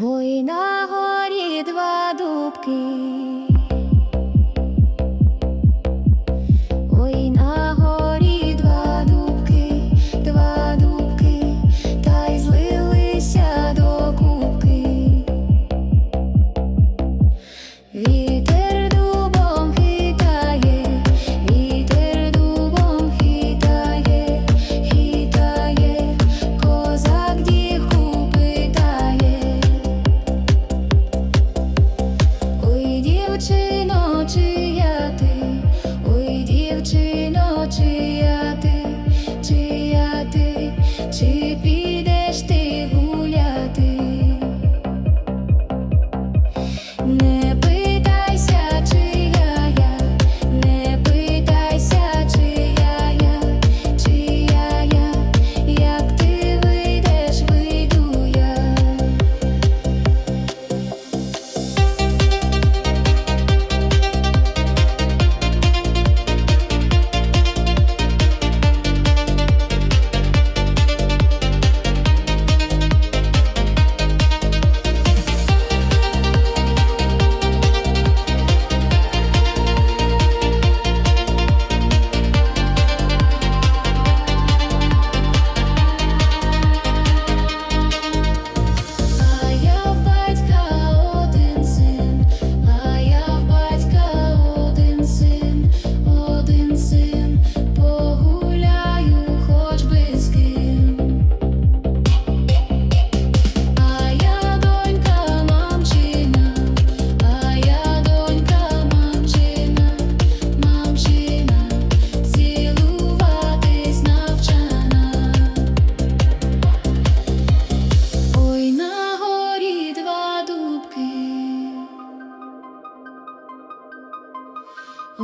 Ой на горі два дубки. Nie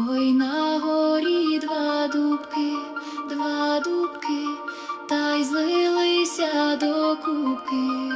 Ой на горі два дубки, два дубки, та й злилися до кубки.